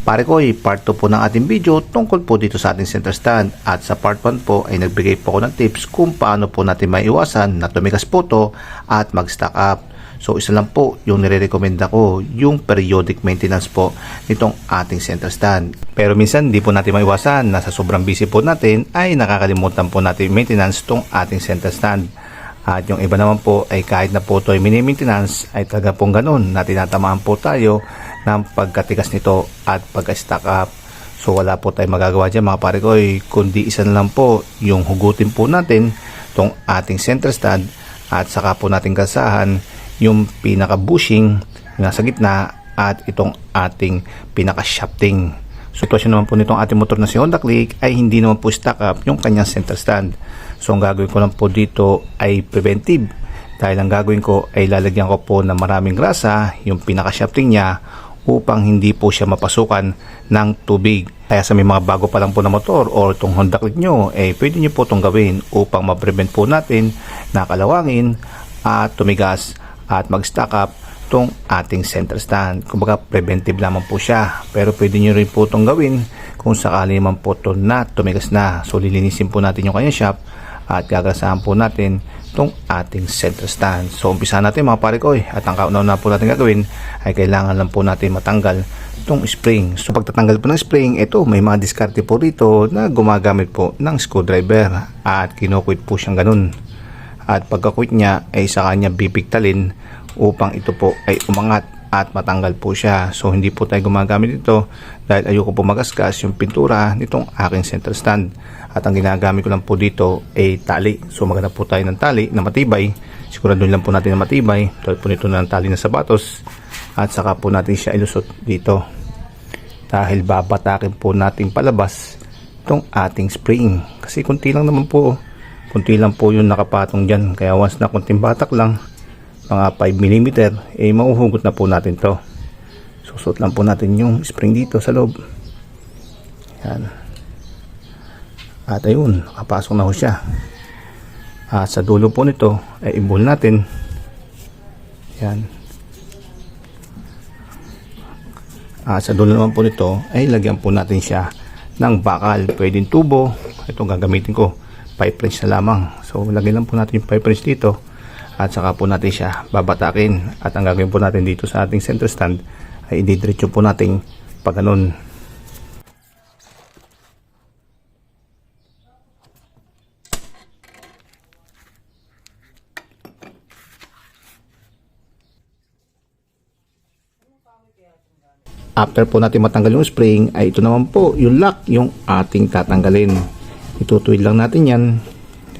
Pare ko, eh, part 2 po ng ating video tungkol po dito sa ating center stand at sa part 1 po ay nagbigay po ako ng tips kung paano po natin maiwasan na tumigas po to at mag-stack up. So isa lang po yung nire-recommenda ko yung periodic maintenance po nitong ating center stand. Pero minsan di po natin maiwasan na sa sobrang busy po natin ay nakakalimutan po natin maintenance tong ating center stand. At yung iba naman po ay kahit na po ito ay mini-maintenance ay talaga pong ganun na tinatamaan po tayo ng pagkatigas nito at pagka-stack up. So wala po tayong magagawa dyan mga pare ko kundi isa na lang po yung hugutin po natin tong ating center stand at saka po natin kasahan yung pinaka bushing nasa gitna at itong ating pinaka shafting. So sitwasyon naman po nitong ating motor na si Honda Click ay hindi naman po stack up yung kanyang center stand. So ang gagawin ko lang po dito ay preventive. Dahil ang gagawin ko ay lalagyan ko po ng maraming grasa yung pinaka shafting niya upang hindi po siya mapasukan ng tubig. Kaya sa may mga bago pa lang po na motor or itong Honda Click nyo, eh pwede nyo po itong gawin upang ma-prevent po natin na kalawangin at tumigas at mag-stack up itong ating center stand. Kumbaga preventive lamang po siya. Pero pwede nyo rin po itong gawin kung sakali naman po ito na tumigas na. So lilinisin po natin yung kanyang shop at gagasahan po natin itong ating center stand. So umpisa natin mga pare ko eh. At ang kauna-una po natin gagawin ay kailangan lang po natin matanggal itong spring. So pagtatanggal po ng spring, ito may mga diskarte po rito na gumagamit po ng screwdriver at kinukwit po siyang ganun. At pagkakwit niya ay sa kanya bibigtalin upang ito po ay umangat at matanggal po siya. So hindi po tayo gumagamit ito dahil ayoko po magasgas yung pintura nitong aking center stand. At ang ginagamit ko lang po dito ay tali. So maghanap po tayo ng tali na matibay. Siguraduhin lang po natin na matibay. Dahil po nito ng tali na sapatos. At saka po natin siya ilusot dito. Dahil babatakin po natin palabas itong ating spring. Kasi kunti lang naman po. Kunti lang po yung nakapatong dyan. Kaya once na kunting batak lang, mga 5 mm, eh mauhugot na po natin to. Susot lang po natin yung spring dito sa loob. Yan. At ayun, nakapasok na ho siya. At sa dulo po nito, ay ibol natin. Yan. At sa dulo naman po nito, ay lagyan po natin siya ng bakal. Pwedeng tubo. Ito gagamitin ko. 5 French na lamang. So, lagyan lang po natin yung 5 French dito at saka po natin siya babatakin. At ang gagawin po natin dito sa ating center stand ay ididiretso po natin pag ganun after po natin matanggal yung spring ay ito naman po yung lock yung ating tatanggalin. Itutuwid lang natin yan.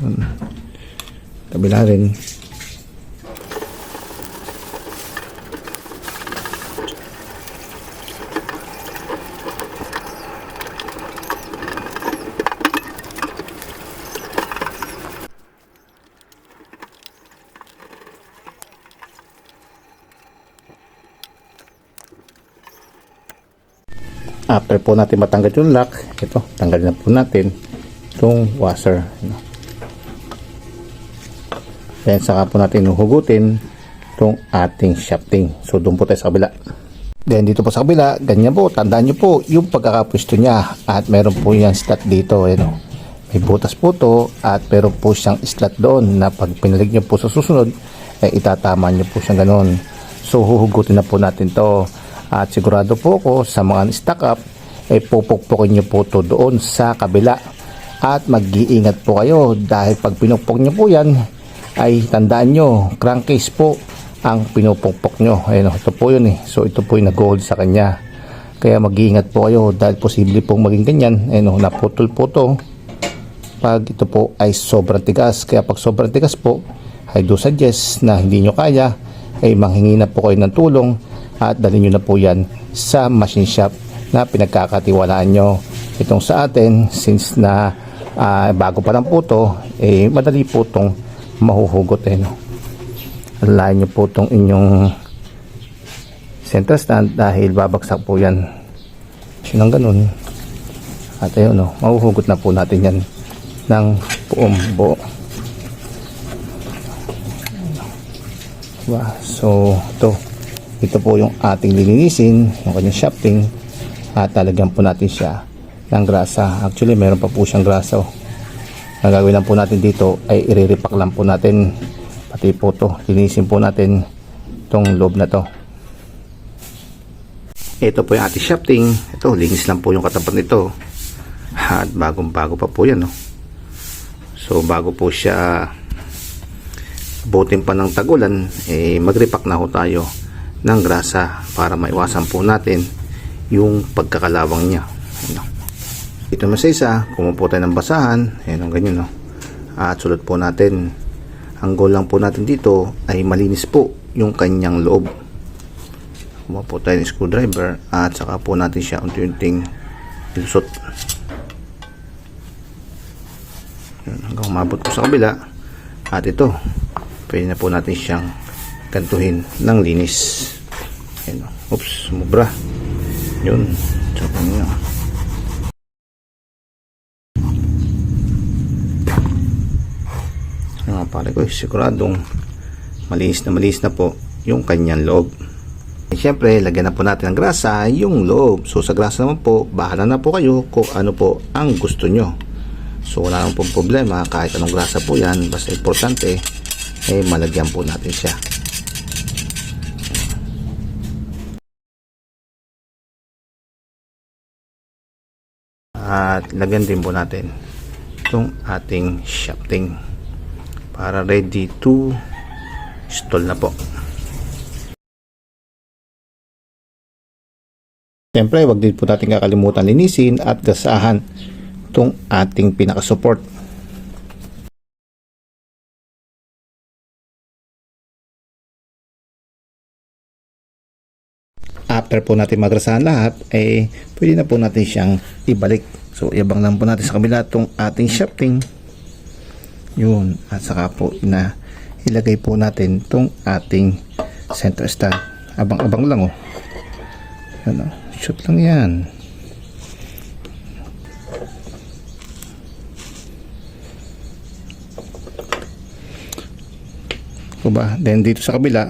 Yun. kabila rin after po natin matanggal yung lock ito tanggalin na po natin itong washer ano. then saka po natin hugutin itong ating shafting so doon po tayo sa kabila then dito po sa kabila ganyan po tandaan nyo po yung pagkakapwesto niya at meron po yan slot dito ano. may butas po to at meron po siyang slot doon na pag pinalig nyo po sa susunod ay itatama nyo po siyang ganun so huhugutin na po natin to at sigurado po ako sa mga stock up, ay pupukpukin nyo po to doon sa kabila. At mag-iingat po kayo dahil pag pinupok nyo po yan, ay tandaan nyo, crankcase po ang pinupukpok nyo. Ayun, ito po yun eh. So ito po yung nag-hold sa kanya. Kaya mag-iingat po kayo dahil posible pong maging ganyan. Ayun, naputol po to. Pag ito po ay sobrang tigas. Kaya pag sobrang tigas po, I do suggest na hindi nyo kaya, ay manghingi na po kayo ng tulong at dalhin nyo na po yan sa machine shop na pinagkakatiwalaan nyo. Itong sa atin, since na ah, bago pa lang po to, eh, madali po itong mahuhugot. Eh, no? Alayin nyo po itong inyong center stand dahil babagsak po yan. Yun ang ganun. At ayun, no, mahuhugot na po natin yan ng buong buo. Diba? So, ito ito po yung ating lilinisin yung kanyang shafting at talagyan po natin siya ng grasa. Actually, meron pa po siyang grasa. Oh. Ang gagawin lang po natin dito ay iriripak lang po natin pati po to. Linisin po natin tong loob na to. Ito po yung ating shafting. Ito, linis lang po yung katapat nito. At bagong bago pa po yan. No? So, bago po siya butin pa ng tagulan, eh, magrepack na ho tayo ng grasa para maiwasan po natin yung pagkakalawang niya. Ano? Ito mo sa isa, kumupo tayo ng basahan, ayan ganyan no. At sulot po natin. Ang goal lang po natin dito ay malinis po yung kanyang loob. Kumuha po tayo ng screwdriver at saka po natin siya unti-unting ilusot. Hanggang umabot po sa kabila. At ito, pwede na po natin siyang kantuhin ng linis. Ayan, oops, sumubra. Yun, tsaka nyo. Yung mga pare ko, siguradong malinis na malinis na po yung kanyang loob. Siyempre, lagyan na po natin ng grasa yung loob. So, sa grasa naman po, bahala na po kayo kung ano po ang gusto nyo. So, wala naman pong problema. Kahit anong grasa po yan, basta importante, eh, malagyan po natin siya. At lagyan din po natin itong ating shafting para ready to install na po. Siyempre, wag din po natin kakalimutan linisin at gasahan itong ating pinaka-support. After po natin magrasahan lahat, eh, pwede na po natin siyang ibalik. So, iabang lang po natin sa kabila itong ating shafting. Yun. At saka po, ina, ilagay po natin itong ating center stand. Abang-abang lang, oh. Yan, oh. Shoot lang yan. Ba? Then dito sa kabila,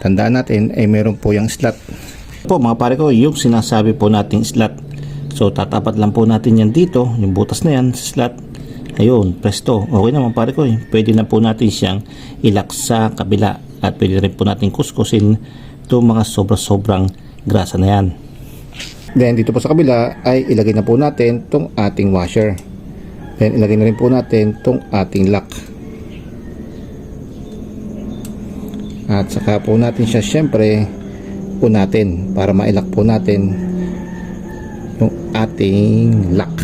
tandaan natin ay meron po yung slot. Po mga pare ko, yung sinasabi po nating slot. So tatapat lang po natin yan dito, yung butas na yan slot. Ayun, presto. Okay naman pare ko, eh. pwede na po natin siyang ilak sa kabila at pwede rin po natin kuskusin itong mga sobra-sobrang grasa na yan. Then dito po sa kabila ay ilagay na po natin itong ating washer. Then ilagay na rin po natin itong ating lock. At saka po natin siya syempre unatin para mailak po natin yung ating lock.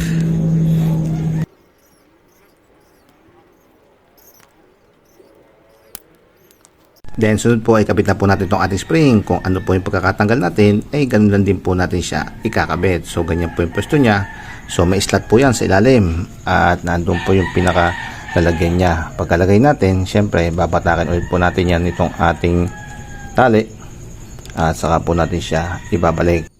Then sunod po ay kabit na po natin itong ating spring. Kung ano po yung pagkakatanggal natin, ay ganun lang din po natin siya ikakabit. So ganyan po yung pwesto niya. So may slot po yan sa ilalim. At nandun po yung pinaka lalagyan niya. Pagkalagay natin, syempre babatakan ulit po natin yan itong ating tali. At saka po natin siya ibabalik.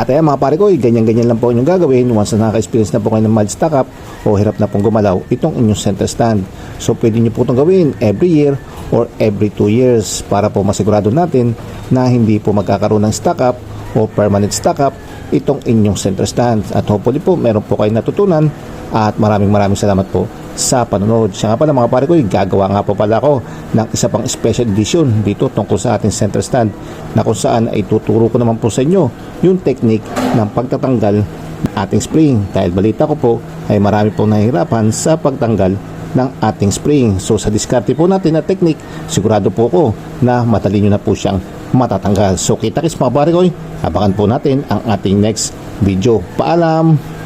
At ayan mga pare ko, ganyan-ganyan lang po inyong gagawin once na nakaka-experience na po kayo ng mild stock up o hirap na pong gumalaw itong inyong center stand. So pwede nyo po itong gawin every year or every 2 years para po masigurado natin na hindi po magkakaroon ng stock up o permanent stock up itong inyong center stand. At hopefully po meron po kayo natutunan at maraming maraming salamat po sa panonood. Siya nga pala mga pare ko, gagawa nga po pala ako ng isa pang special edition dito tungkol sa ating center stand na kung saan ay tuturo ko naman po sa inyo yung technique ng pagtatanggal ng ating spring. Dahil balita ko po ay marami pong nahihirapan sa pagtanggal ng ating spring. So sa diskarte po natin na technique, sigurado po ko na matalino na po siyang matatanggal. So kita kits mga pare ko, eh, abangan po natin ang ating next video. Paalam!